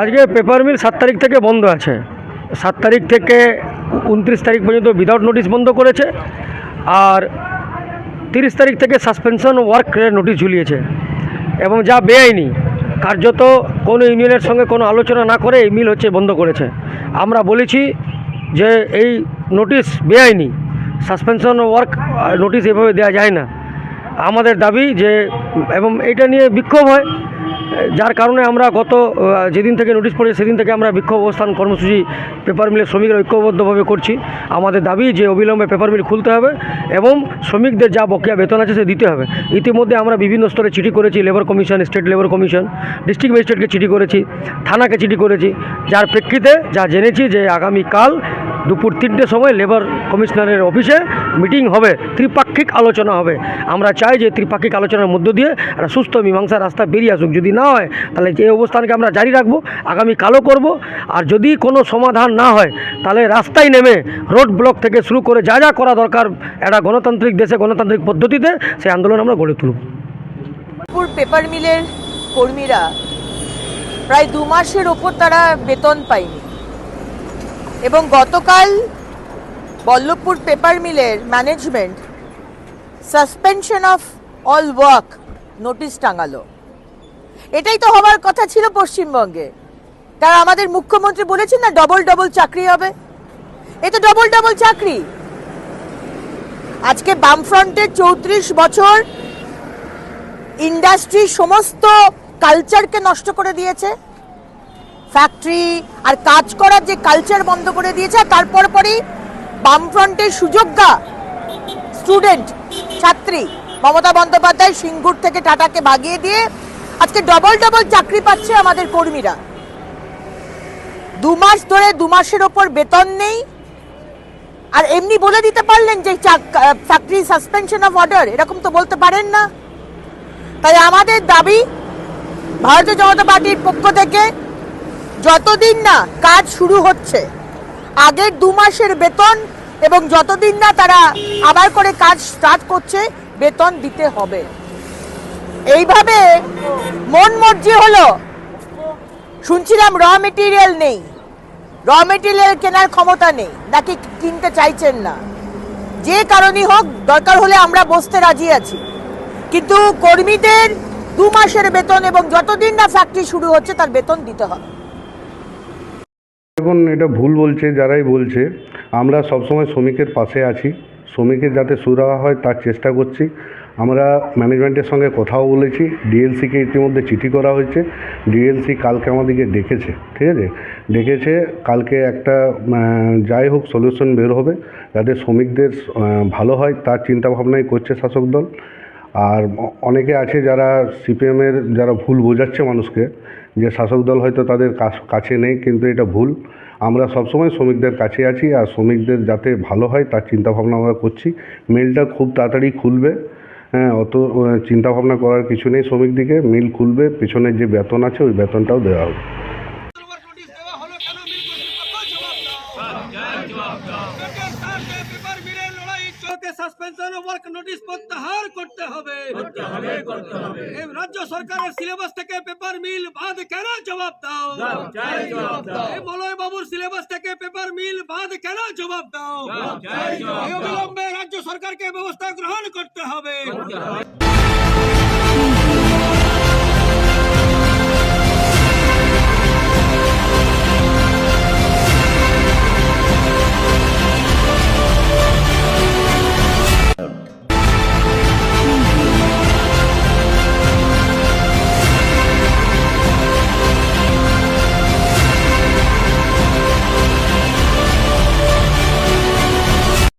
আজকে paper mill সাত তারিখ থেকে বন্ধ আছে। সাত তারিখ থেকে উনত্রিশ তারিখ পর্যন্ত উইদাউট নোটিশ বন্ধ করেছে। আর তিরিশ তারিখ থেকে সাসপেনশন ওয়ার্কের নোটিশ ঝুলিয়েছে। এবং যা বেআইনি, কার্যত কোনো ইউনিয়নের সঙ্গে কোনো আলোচনা না করে এই মিল হচ্ছে বন্ধ করেছে। আমরা বলেছি যে এই নোটিশ বেআইনি সাসপেনশন ওয়ার্ক নোটিশ এভাবে দেওয়া যায় না। আমাদের দাবি যে, এবং এটা নিয়ে বিক্ষোভ হয়। যার কারণে আমরা গত যেদিন থেকে নোটিশ পড়ে সেদিন থেকে আমরা বিক্ষোভ অবস্থান কর্মসূচি পেপার মিলের শ্রমিকরা ঐক্যবদ্ধভাবে করছি। আমাদের দাবি যে অবিলম্বে পেপার মিল খুলতে হবে এবং শ্রমিকদের যা বকেয়া বেতন আছে সে দিতে হবে। ইতিমধ্যে আমরা বিভিন্ন স্তরে চিঠি করেছি labour commission state labour commission district ম্যাজিস্ট্রেটকে চিঠি করেছি, থানাকে চিঠি করেছি। যার প্রেক্ষিতে যা জেনেছি যে আগামীকাল দুপুর তিনটের সময় লেবার কমিশনারের অফিসে মিটিং হবে, ত্রিপাক্ষিক আলোচনা হবে। আমরা চাই যে ত্রিপাক্ষিক আলোচনার মধ্য দিয়ে একটা সুস্থ মীমাংসার রাস্তা বেরিয়ে আসুক। যদি না হয়, তাহলে যে অবস্থানকে আমরা জারি রাখব আগামীকালও করব। আর যদি কোনো সমাধান না হয়, তাহলে রাস্তায় নেমে রোড ব্লক থেকে শুরু করে যা যা করা দরকার একটা গণতান্ত্রিক দেশে গণতান্ত্রিক পদ্ধতিতে সেই আন্দোলন আমরা গড়ে তুলব। পুর পেপার মিলের কর্মীরা, প্রায় দু মাসের ওপর তারা বেতন পায়নি। এবং গতকাল বল্লভপুর পেপার মিলের management suspension of all work notice টাঙালো। এটাই তো হওয়ার কথা ছিল পশ্চিমবঙ্গে। তারা আমাদের মুখ্যমন্ত্রী বলেছেন না ডবল ডবল চাকরি হবে। এ তো ডবল ডবল চাকরি। আজকে বামফ্রন্টের চৌত্রিশ বছর ইন্ডাস্ট্রি সমস্ত কালচারকে নষ্ট করে দিয়েছে। ফ্যাক্টরি আর কাজ করার যে কালচার বন্ধ করে দিয়েছে তারপর পরই বামফ্রন্টের সুযোগ্যা স্টুডেন্ট ছাত্রী মমতা বন্দ্যোপাধ্যায় সিঙ্গুর থেকে টাটাকে ভাগিয়ে দিয়ে আজকে ডবল ডবল চাকরি পাচ্ছে আমাদের কর্মীরা। দু মাস ধরে দু মাসের ওপর বেতন নেই। আর এমনি বলে দিতে পারলেন যে ফ্যাক্টরি সাসপেনশন অফ অর্ডার এরকম তো বলতে পারেন না। তাই আমাদের দাবি, ভারতীয় জনতা পার্টির পক্ষ থেকে যতদিন না কাজ শুরু হচ্ছে, আগের দু মাসের বেতন এবং যতদিন না তারা আবার করে কাজ স্টার্ট করছে, বেতন দিতে হবে। এইভাবে মন মর্জি হলো। শুনছিলাম র মেটেরিয়াল নেই। র মেটেরিয়াল কেনার ক্ষমতা নেই, নাকি কিনতে চাইছেন না। যে কারণেই হোক, দরকার হলে আমরা বসতে রাজি আছি। কিন্তু কর্মীদের দু মাসের বেতন এবং যতদিন না ফ্যাক্টরি শুরু হচ্ছে, তার বেতন দিতে হবে। এখন এটা ভুল বলছে, যারাই বলছে। আমরা সবসময় শ্রমিকের পাশে আছি। শ্রমিকের যাতে সুরাহা হয়, তার চেষ্টা করছি। আমরা ম্যানেজমেন্টের সঙ্গে কথাও বলেছি। ডিএলসিকে ইতিমধ্যে চিঠি করা হয়েছে। ডিএলসি কালকে আমাদেরকে ডেকেছে, ঠিক আছে? ডেকেছে, কালকে একটা যাই হোক সলিউশন বের হবে। যাতে শ্রমিকদের ভালো হয়, তার চিন্তাভাবনাই করছে শাসক দল। আর অনেকে আছে যারা সিপিএমের, যারা ভুল বোঝাচ্ছে মানুষকে যে শাসক দল হয়তো তাদের কাছ- কাছে নেই কিন্তু এটা ভুল। আমরা সবসময় শ্রমিকদের কাছে আছি আর শ্রমিকদের যাতে ভালো হয় তার চিন্তাভাবনা আমরা করছি। মিলটা খুব তাড়াতাড়ি খুলবে। হ্যাঁ অত চিন্তাভাবনা করার কিছু নেই শ্রমিকদিকে। মিল খুলবে পেছনের যে বেতন আছে ওই বেতনটাও দেওয়া হবে। সাসপেনশন ওয়ার্ক নোটিশ প্রত্যাহার করতে হবে। করতে হবে করতে হবে। এই রাজ্য সরকারের সিলেবাস থেকে পেপার মিল বাদ কেন জবাব দাও? জবাব দাও? মলয় বাবুর সিলেবাস থেকে পেপার মিল বাদ কেন জবাব দাও? অবিলম্বে রাজ্য সরকারকে ব্যবস্থা গ্রহণ করতে হবে।